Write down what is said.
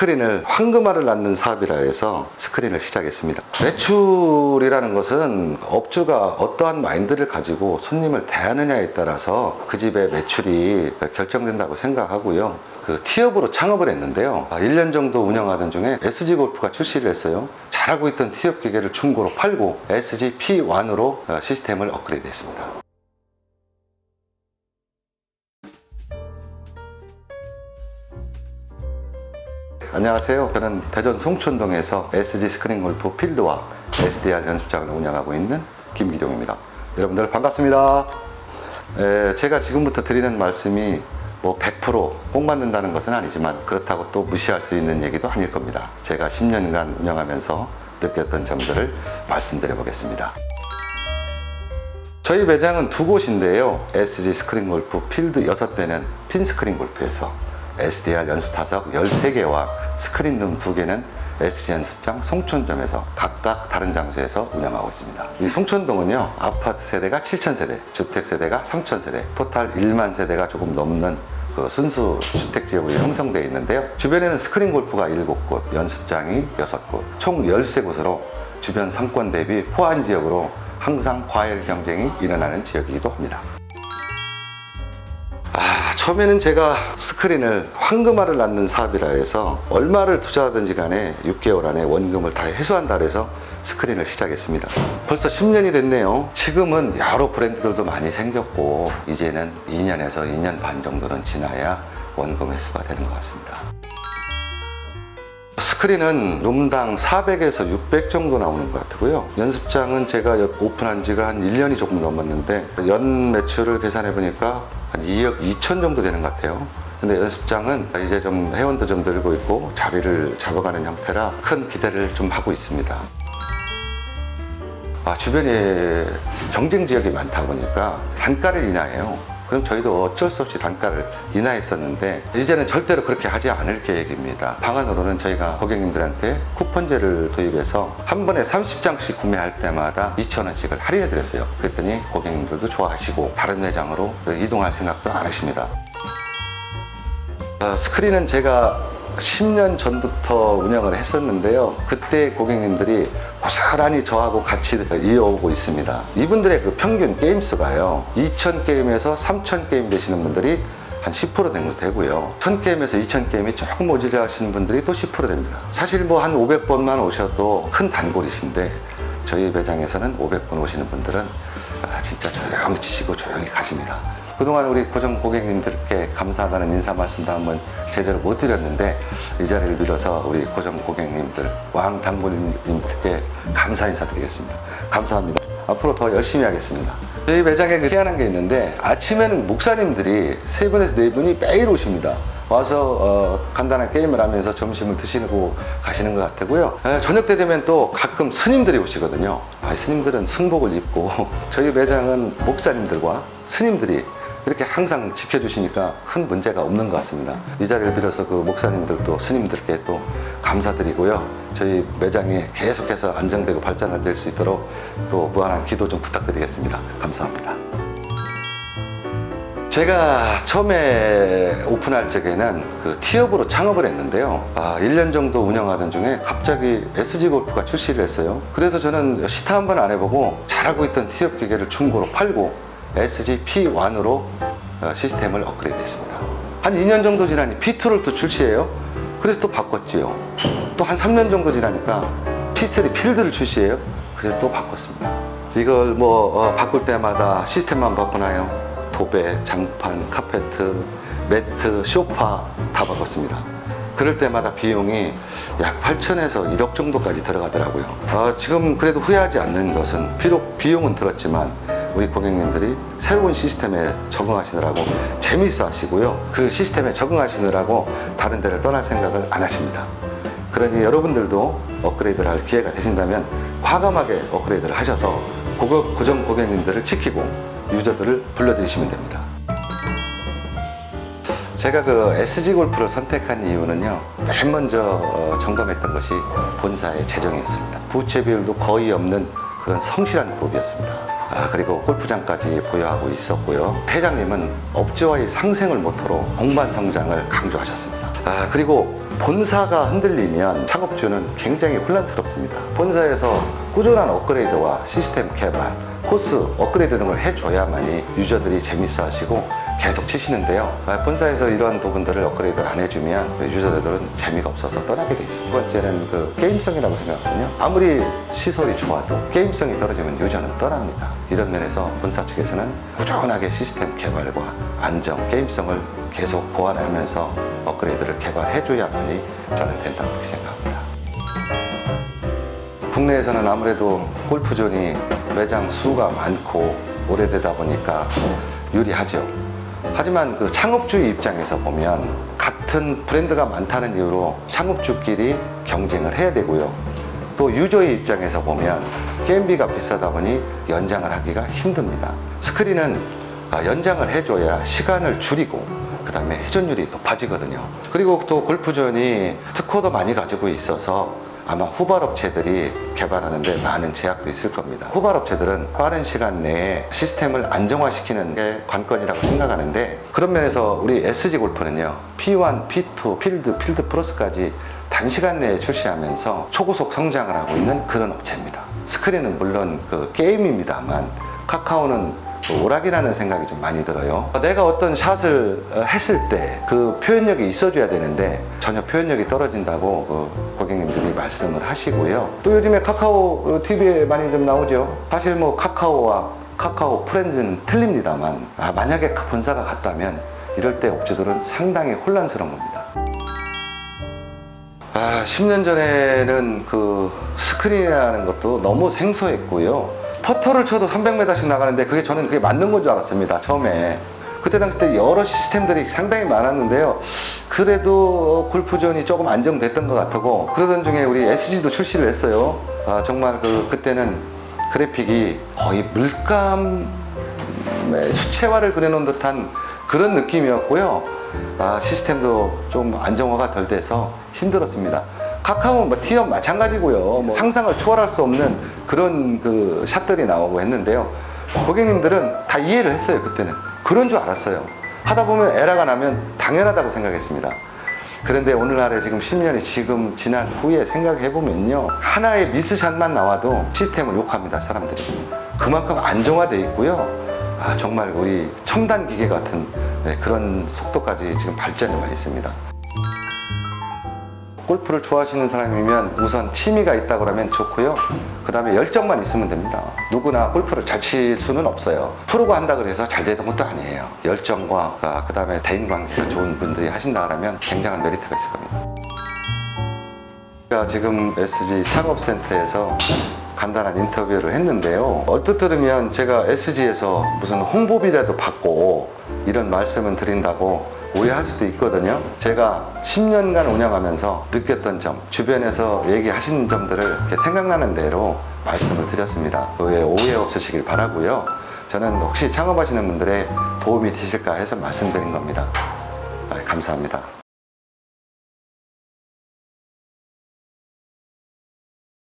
스크린을 황금알을 낳는 사업이라 해서 스크린을 시작했습니다. 매출이라는 것은 업주가 어떠한 마인드를 가지고 손님을 대하느냐에 따라서 그 집의 매출이 결정된다고 생각하고요. 그 티업으로 창업을 했는데요. 아, 1년 정도 운영하던 중에 SG 골프가 출시를 했어요. 잘하고 있던 티업 기계를 중고로 팔고 SG P1으로 시스템을 업그레이드 했습니다. 안녕하세요. 저는 대전 송촌동에서 SG 스크린 골프 필드와 SDR 연습장을 운영하고 있는 김기룡입니다. 여러분들 반갑습니다. 에, 제가 지금부터 드리는 말씀이 뭐 100%꼭 맞는다는 것은 아니지만 그렇다고 또 무시할 수 있는 얘기도 아닐 겁니다. 제가 10년간 운영하면서 느꼈던 점들을 말씀드려 보겠습니다. 저희 매장은 두 곳인데요. SG 스크린 골프 필드 6대는 핀 스크린 골프에서 SDR 연습 타석 13개와 스크린룸 2개는 SG 연습장 송촌점에서 각각 다른 장소에서 운영하고 있습니다. 이 송촌동은요, 아파트 세대가 7,000세대, 주택 세대가 3,000세대, 토탈 1만 세대가 조금 넘는 그 순수 주택 지역으로 형성되어 있는데요. 주변에는 스크린 골프가 7곳, 연습장이 6곳, 총 13곳으로 주변 상권 대비 호환 지역으로 항상 과열 경쟁이 일어나는 지역이기도 합니다. 아, 처음에는 제가 스크린을 황금알을 낳는 사업이라 해서 얼마를 투자하든지 간에 6개월 안에 원금을 다 회수한다 그래서 스크린을 시작했습니다. 벌써 10년이 됐네요. 지금은 여러 브랜드들도 많이 생겼고 이제는 2년에서 2년 반 정도는 지나야 원금 회수가 되는 것 같습니다. 스크린은 룸당 400에서 600 정도 나오는 것 같고요. 연습장은 제가 오픈한 지가 한 1년이 조금 넘었는데 연 매출을 계산해 보니까 한 2억 2천 정도 되는 것 같아요. 근데 연습장은 이제 좀 회원도 좀 늘고 있고 자리를 잡아가는 형태라 큰 기대를 좀 하고 있습니다. 아, 주변에 경쟁 지역이 많다 보니까 단가를 인하해요. 그럼 저희도 어쩔 수 없이 단가를 인하했었는데 이제는 절대로 그렇게 하지 않을 계획입니다. 방안으로는 저희가 고객님들한테 쿠폰제를 도입해서 한 번에 30장씩 구매할 때마다 2,000원씩을 할인해 드렸어요. 그랬더니 고객님들도 좋아하시고 다른 매장으로 이동할 생각도 안 하십니다. 어, 스크린은 제가 10년 전부터 운영을 했었는데요. 그때 고객님들이 고스란히 저하고 같이 이어오고 있습니다. 이분들의 그 평균 게임 수가요. 2,000게임에서 3,000게임 되시는 분들이 한 10% 정도 되고요. 1000게임에서 2000게임이 조금 모자라 하시는 분들이 또 10% 됩니다. 사실 뭐 한 500번만 오셔도 큰 단골이신데 저희 매장에서는 500번 오시는 분들은 아, 진짜 조용히 치시고 조용히 가십니다. 그동안 우리 고정 고객님들께 감사하다는 인사 말씀도 한번 제대로 못 드렸는데 이 자리를 빌어서 우리 고정 고객님들, 왕 단골님들께 감사 인사드리겠습니다. 감사합니다. 앞으로 더 열심히 하겠습니다. 저희 매장에 그 희한한 게 있는데 아침에는 목사님들이 세 분에서 네 분이 매일 오십니다. 와서 어, 간단한 게임을 하면서 점심을 드시고 가시는 것 같고요. 에, 저녁 때 되면 또 가끔 스님들이 오시거든요. 아, 스님들은 승복을 입고 저희 매장은 목사님들과 스님들이 이렇게 항상 지켜주시니까 큰 문제가 없는 것 같습니다. 이 자리를 빌어서 그 목사님들도 스님들께 또 감사드리고요. 저희 매장이 계속해서 안정되고 발전을 될 수 있도록 또 무한한 기도 좀 부탁드리겠습니다. 감사합니다. 제가 처음에 오픈할 적에는 그 티업으로 창업을 했는데요. 아, 1년 정도 운영하던 중에 갑자기 SG 골프가 출시를 했어요. 그래서 저는 시타 한 번 안 해보고 잘하고 있던 티업 기계를 중고로 팔고 SG P1으로 시스템을 업그레이드 했습니다. 한 2년 정도 지나니 P2를 또 출시해요. 그래서 또 바꿨지요. 또 한 3년 정도 지나니까 P3 필드를 출시해요. 그래서 또 바꿨습니다. 이걸 뭐 어, 바꿀 때마다 시스템만 바꾸나요? 도배, 장판, 카페트, 매트, 쇼파 다 바꿨습니다. 그럴 때마다 비용이 약 8천에서 1억 정도까지 들어가더라고요. 어, 지금 그래도 후회하지 않는 것은 비록 비용은 들었지만 우리 고객님들이 새로운 시스템에 적응하시느라고 재미있어 하시고요. 그 시스템에 적응하시느라고 다른 데를 떠날 생각을 안 하십니다. 그러니 여러분들도 업그레이드를 할 기회가 되신다면 과감하게 업그레이드를 하셔서 고급 고정 고객님들을 지키고 유저들을 불러들이시면 됩니다. 제가 그 SG 골프를 선택한 이유는요, 맨 먼저 어, 점검했던 것이 본사의 재정이었습니다. 부채 비율도 거의 없는 그런 성실한 그룹이었습니다. 아, 그리고 골프장까지 보유하고 있었고요. 회장님은 업주와의 상생을 모토로 공반 성장을 강조하셨습니다. 아, 그리고 본사가 흔들리면 창업주는 굉장히 혼란스럽습니다. 본사에서 꾸준한 업그레이드와 시스템 개발, 코스 업그레이드 등을 해줘야만이 유저들이 재밌어 하시고 계속 치시는데요. 아, 본사에서 이러한 부분들을 업그레이드를 안 해주면 유저들은 재미가 없어서 떠나게 돼 있습니다. 두 번째는 그 게임성이라고 생각하거든요. 아무리 시설이 좋아도 게임성이 떨어지면 유저는 떠납니다. 이런 면에서 본사 측에서는 꾸준하게 시스템 개발과 안정, 게임성을 계속 보완하면서 업그레이드를 개발해줘야만이 저는 된다고 생각합니다. 국내에서는 아무래도 골프존이 매장 수가 많고 오래되다 보니까 유리하죠. 하지만 그 창업주의 입장에서 보면 같은 브랜드가 많다는 이유로 창업주끼리 경쟁을 해야 되고요. 또 유저의 입장에서 보면 게임비가 비싸다 보니 연장을 하기가 힘듭니다. 스크린은 아, 연장을 해줘야 시간을 줄이고 그 다음에 회전율이 높아지거든요. 그리고 또 골프존이 특허도 많이 가지고 있어서 아마 후발업체들이 개발하는데 많은 제약도 있을 겁니다. 후발업체들은 빠른 시간 내에 시스템을 안정화시키는 게 관건이라고 생각하는데 그런 면에서 우리 SG 골프는요. P1, P2, 필드, 필드 플러스까지 단시간 내에 출시하면서 초고속 성장을 하고 있는 그런 업체입니다. 스크린은 물론 그 게임입니다만 카카오는 그 오락이라는 생각이 좀 많이 들어요. 내가 어떤 샷을 어, 했을 때 그 표현력이 있어줘야 되는데 전혀 표현력이 떨어진다고 그 고객님들이 말씀을 하시고요. 또 요즘에 카카오 TV에 많이 좀 나오죠. 사실 뭐 카카오와 카카오 프렌즈는 틀립니다만 아, 만약에 본사가 같다면 이럴 때 업주들은 상당히 혼란스러운 겁니다. 아, 10년 전에는 그 스크린이라는 것도 너무 생소했고요. 퍼터를 쳐도 300m씩 나가는데 그게 저는 그게 맞는 건 줄 알았습니다. 처음에. 그때 당시 때 여러 시스템들이 상당히 많았는데요. 그래도 골프존이 조금 안정됐던 것 같고 그러던 중에 우리 SG도 출시를 했어요. 아, 정말 그 그때는 그래픽이 거의 물감의 수채화를 그려놓은 듯한 그런 느낌이었고요. 아, 시스템도 좀 안정화가 덜 돼서 힘들었습니다. 카카오 뭐 티업 마찬가지고요. 뭐 상상을 초월할 수 없는 그런 그 샷들이 나오고 했는데요. 고객님들은 다 이해를 했어요, 그때는. 그런 줄 알았어요. 하다 보면 에러가 나면 당연하다고 생각했습니다. 그런데 오늘날에 지금 10년이 지금 지난 후에 생각해 보면요. 하나의 미스샷만 나와도 시스템을 욕합니다, 사람들이. 그만큼 안정화돼 있고요. 아, 정말 우리 첨단 기계 같은 네, 그런 속도까지 지금 발전이 와 있습니다. 골프를 좋아하시는 사람이면 우선 취미가 있다 그러면 좋고요. 그 다음에 열정만 있으면 됩니다. 누구나 골프를 잘 칠 수는 없어요. 프로가 한다 그래서 잘 되는 것도 아니에요. 열정과 그 다음에 대인 관계가 좋은 분들이 하신다 그러면 굉장한 메리트가 있을 겁니다. 제가 지금 SG 창업센터에서 간단한 인터뷰를 했는데요. 얼뜻 들으면 제가 SG에서 무슨 홍보비라도 받고 이런 말씀을 드린다고 오해할 수도 있거든요. 제가 10년간 운영하면서 느꼈던 점, 주변에서 얘기하신 점들을 생각나는 대로 말씀을 드렸습니다. 오해 없으시길 바라고요. 저는 혹시 창업하시는 분들의 도움이 되실까 해서 말씀드린 겁니다. 아, 감사합니다.